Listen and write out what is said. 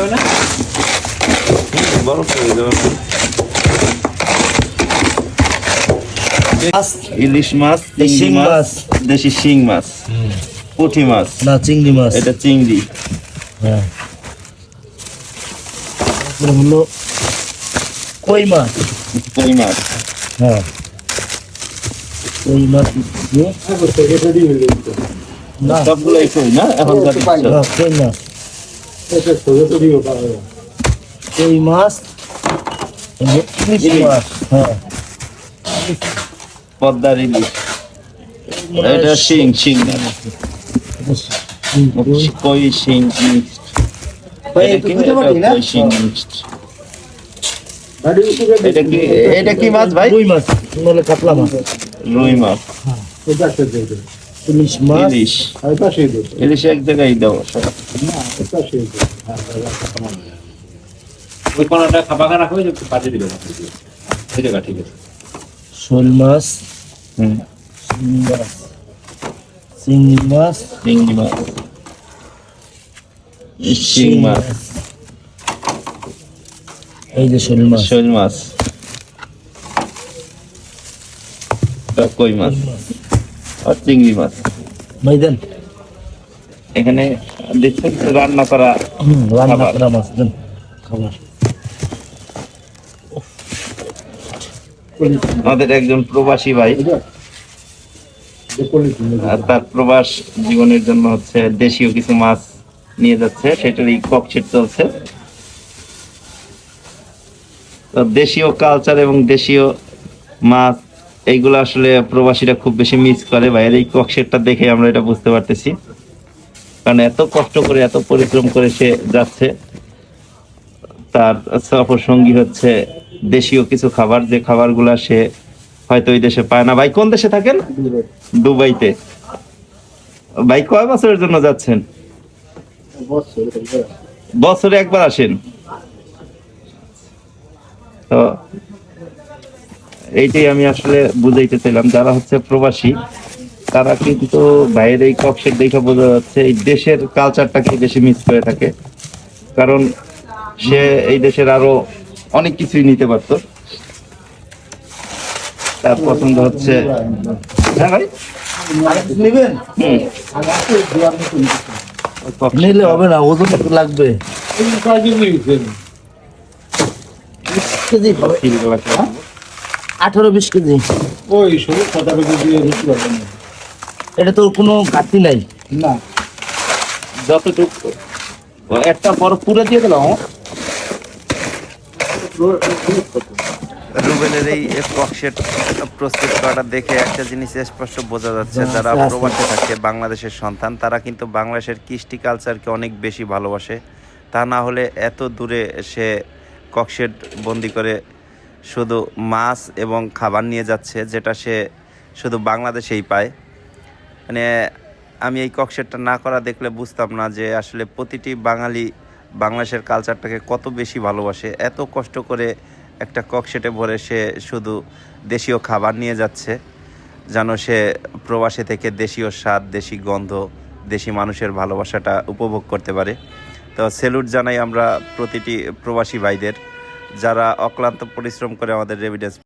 যাবে না বরফ হয়ে যাবে ইলিশ মাছ চিংড়ি মাছ। দেশি শিং মাছ পুঁটি মাছ না চিংড়ি মাছ এটা চিংড়ি হ্যাঁ হলো কই মাছ কই মাছ হ্যাঁ। কই মাছ না সবগুলোই কই না। হ্যাঁ, এই ইলিশ। মাছ হ্যাঁ পদ্মার ইলিশ এটা শিং। কই শিং এটা কি? মাছ ভাই? রুই মাছ কাতলা মাছ। রুই মাছ। ইলিশ মাছ ইলিশ। ইলিশ এক জায়গায় দাও ওই কোনটা খাবাকা রাখো যে পাঠিয়ে দিবে ঠিক আছে ঠিক আছে। শোল মাছ হুম। চিংড়ি মাছ চিংড়ি মাছ। চিংড়ি মাছ। এই যে শোল মাছ। শোল মাছ। কই মাছ। আর চিংড়ি মাছ। ভাইদেন এখানে দেখছেন রান্না করা রান্না করা মাছ দেন খাবার। আমাদের একজন প্রবাসী ভাই। আর তার প্রবাস জীবনের জন্য হচ্ছে দেশীয় কিছু মাছ নিয়ে যাচ্ছে সেটারই ককশিট চলছে। দেশীয় কালচার এবং দেশীয় মাছ এইগুলো আসলে প্রবাসীরা খুব বেশি মিস করে। বাইরে এই ককশিটটা দেখে আমরা এটা বুঝতে পারতেছি। কারণ এত কষ্ট করে এত পরিশ্রম করে সে যাচ্ছে। তার সফর সঙ্গী হচ্ছে দেশীয় কিছু খাবার। যে খাবারগুলা সে হয়তো ওই দেশে পায় না। ভাই কোন দেশে থাকেন? দুবাইতে। ভাই কয় বছরের জন্য যাচ্ছেন? বছরে একবার আসেন। তো এইটাই আমি আসলে বুঝাইতে চাইলাম যারা হচ্ছে প্রবাসী তারা কিন্তু বাইরে এই কক্সের দেখে বোঝা যাচ্ছে এই দেশের কালচারটাকে বেশি মিস করে থাকে। কারণ সে এই দেশের আরও অনেক কিছুই নিতে পারতো। তার পছন্দ হচ্ছে হ্যাঁ ভাই? নেবেন? নিলে হবে না ওজন একটু লাগবে। কেজি হবে আঠারো বিশ কেজি। ওই ষোলো সতেরো কেজি বেশি পারবে না এটা তোর কোনো ঘাটতি নাই? না। যতটুকু। একটা বড় পুরো দিয়ে দিলাম রুবেলের এই ককশেট প্রস্তুত করাটা দেখে একটা জিনিস স্পষ্ট বোঝা যাচ্ছে। যারা আচ্ছা। প্রবাসে থাকে বাংলাদেশের সন্তান তারা কিন্তু বাংলাদেশের কৃষ্টি কালচারকে অনেক বেশি ভালোবাসে। তা না হলে এত দূরে সে ককশেট বন্দি করে শুধু মাছ এবং খাবার নিয়ে যাচ্ছে, যেটা সে শুধু বাংলাদেশেই পায়। মানে আমি এই ককশেটটা না করা দেখলে বুঝতাম না যে আসলে প্রতিটি বাঙালি বাংলাদেশের কালচারটাকে কত বেশি ভালোবাসে। এত কষ্ট করে একটা ককশেটে ভরে সে শুধু দেশীয় খাবার নিয়ে যাচ্ছে, যেন সে প্রবাসে থেকে দেশীয় স্বাদ, দেশি গন্ধ, দেশি মানুষের ভালোবাসাটা উপভোগ করতে পারে। তো সেলুট জানাই আমরা প্রতিটি প্রবাসী ভাইদের। যারা অক্লান্ত পরিশ্রম করে আমাদের রেভিডেন্স